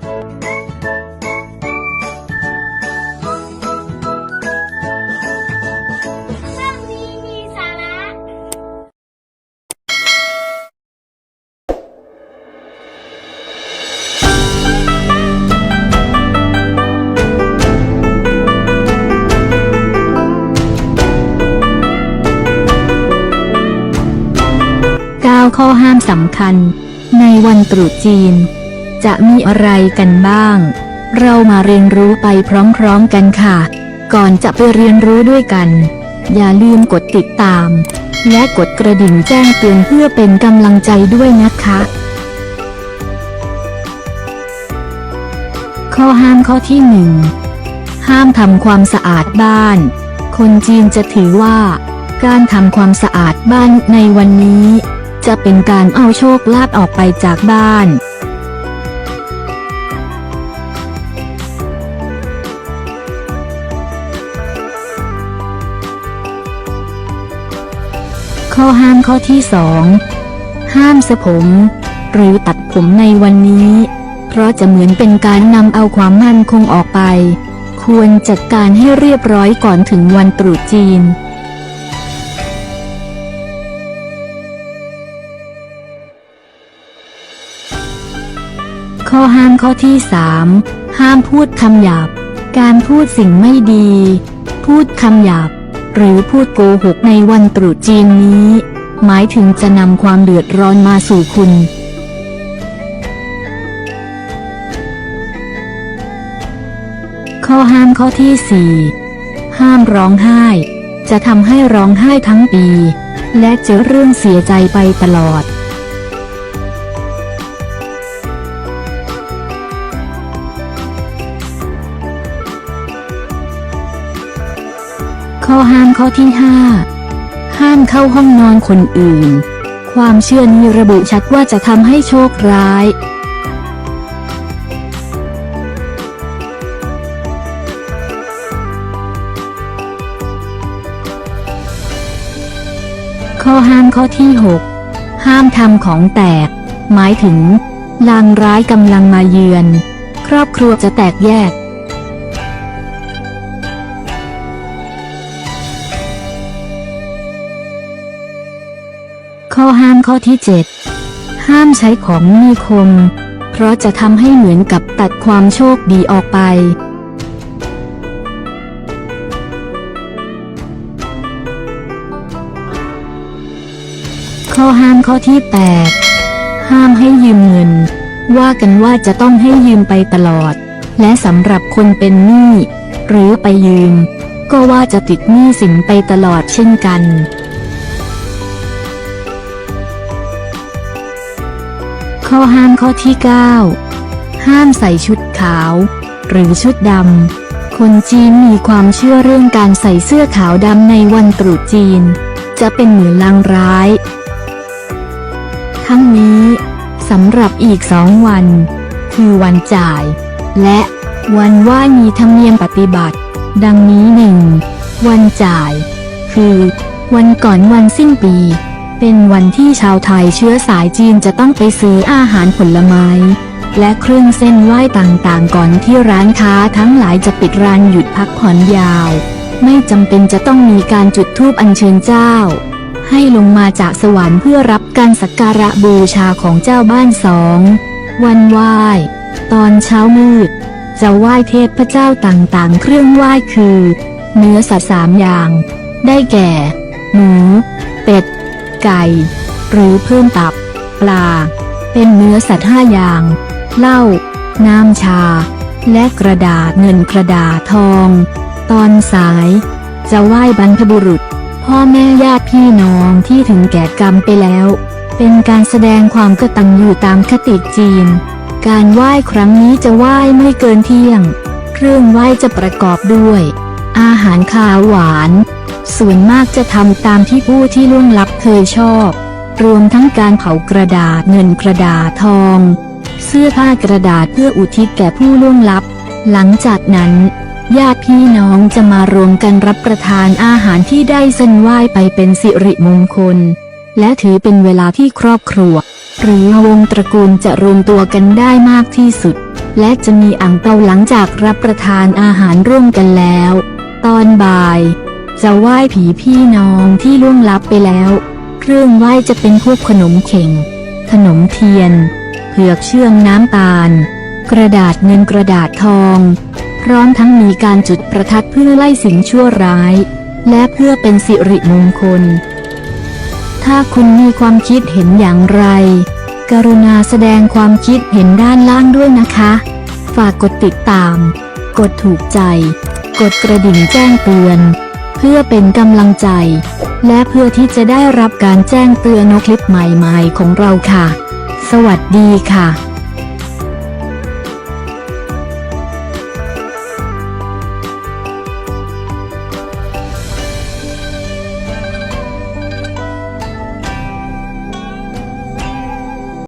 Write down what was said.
9 ข้อห้ามสำคัญ ในวันตรุษจีน จะมีอะไรกันบ้าง เรามาเรียนรู้ไปพร้อมๆกันค่ะ ก่อนจะไปเรียนรู้ด้วยกัน อย่าลืมกดติดตาม และกดกระดิ่งแจ้งเตือนเพื่อเป็นกำลังใจด้วยนะคะ ข้อห้ามข้อที่หนึ่งห้ามทำความสะอาดบ้าน คนจีนจะถือว่า การทำความสะอาดบ้านในวันนี้ จะเป็นการเอาโชคลาภออกไปจากบ้าน ข้อห้ามข้อที่สองห้ามสระผม หรือตัดผมในวันนี้ เพราะจะเหมือนเป็นการนำเอาความมั่นคงออกไป ควรจัดการให้เรียบร้อยก่อนถึงวันตรุษจีน ข้อห้ามข้อที่3ห้ามพูดคำหยาบ การพูดสิ่งไม่ดี พูดคำหยาบ หรือพูดโกหกในวันตรุษจีนนี้ หมายถึงจะนำความเดือดร้อนมาสู่คุณ ข้อห้ามข้อที่ 4 ห้ามร้องไห้ จะทำให้ร้องไห้ทั้งปี และเจอเรื่องเสียใจไปตลอด ข้อห้ามข้อที่ 5 ห้ามเข้าห้องนอนคนอื่น ความเชื่อนี้ระบุชัดว่าจะทำให้โชคร้าย ข้อห้ามข้อที่ 6 ห้ามทำของแตก หมายถึงลางร้ายกำลังมาเยือน ครอบครัวจะแตกแยก ข้อห้ามข้อที่ 7 ห้ามใช้ของมีคม เพราะจะทำให้เหมือนกับตัดความโชคดีออกไป ข้อห้ามข้อที่ 8 ห้ามให้ยืมเงิน ว่ากันว่าจะต้องให้ยืมไปตลอด และสำหรับคนเป็นหนี้หรือไปยืม ก็ว่าจะติดหนี้สินไปตลอดเช่นกัน ข้อห้ามข้อที่ 9 ห้ามใส่ชุดขาว หรือชุดดำ คนจีนมีความเชื่อเรื่องการใส่เสื้อขาวดำในวันตรุษจีน จะเป็นเหมือนลางร้าย ทั้งนี้สำหรับอีกสองวัน คือวันจ่าย และวันไหว่ามีธรรมเนียมปฏิบัติ ดังนี้หนึ่งวันจ่าย คือ วันก่อนวันสิ้นปี เป็นวันที่ชาวไทยเชื้อสายจีนจะต้องไปซื้ออาหารผลไม้ และเครื่องเส้นไหว้ต่างๆ ก่อนที่ร้านค้าทั้งหลายจะปิดร้านหยุดพักผ่อนยาว ไม่จำเป็นจะต้องมีการจุดธูปอัญเชิญเจ้า ให้ลงมาจากสวรรค์เพื่อรับการสักการะบูชาของเจ้าบ้านสอง วันไหว้ ตอนเช้ามืด จะไหว้เทพเจ้าต่างๆ เครื่องไหว้คือ เนื้อสัตว์สามอย่าง ได้แก่ หมู เป็ด ไก่ หรือเพิ่มตับ ปลา เป็นเนื้อสัตว์ห้าอย่าง เหล้า น้ำชา และกระดาษเงินกระดาษทอง ตอนสาย จะไหว้บรรพบุรุษ พ่อแม่ญาติพี่น้องที่ถึงแก่กรรมไปแล้ว เป็นการแสดงความกตัญญูตามคติจีน การไหว้ครั้งนี้จะไหว้ไม่เกินเที่ยง เครื่องไหว้จะประกอบด้วย อาหารคาวหวาน ส่วนมากจะทำตามที่ผู้ที่ล่วงลับเคยชอบ รวมทั้งการเผากระดาษเงินกระดาษทอง เสื้อผ้ากระดาษเพื่ออุทิศแก่ผู้ล่วงลับ หลังจากนั้นญาติพี่น้องจะมารวมกันรับประทานอาหารที่ได้เส้นไหว้ไปเป็นสิริมงคล และถือเป็นเวลาที่ครอบครัว หรือวงตระกูลจะรวมตัวกันได้มากที่สุด และจะมีอ่างเปาหลังจากรับประทานอาหารร่วมกันแล้ว ตอนบ่าย จะไหว้ผีพี่น้องที่ล่วงลับไปแล้ว เครื่องไหว้จะเป็นพวกขนมเข่ง ขนมเทียน เผือกเชื่อมน้ำตาล กระดาษเงินกระดาษทอง พร้อมทั้งมีการจุดประทัดเพื่อไล่สิ่งชั่วร้าย และเพื่อเป็นสิริมงคล ถ้าคุณมีความคิดเห็นอย่างไร กรุณาแสดงความคิดเห็นด้านล่างด้วยนะคะ ฝากกดติดตาม กดถูกใจ กดกระดิ่งแจ้งเตือน เพื่อเป็นกำลังใจ และเพื่อที่จะได้รับการแจ้งเตือนคลิปใหม่ๆของเราค่ะ สวัสดีค่ะ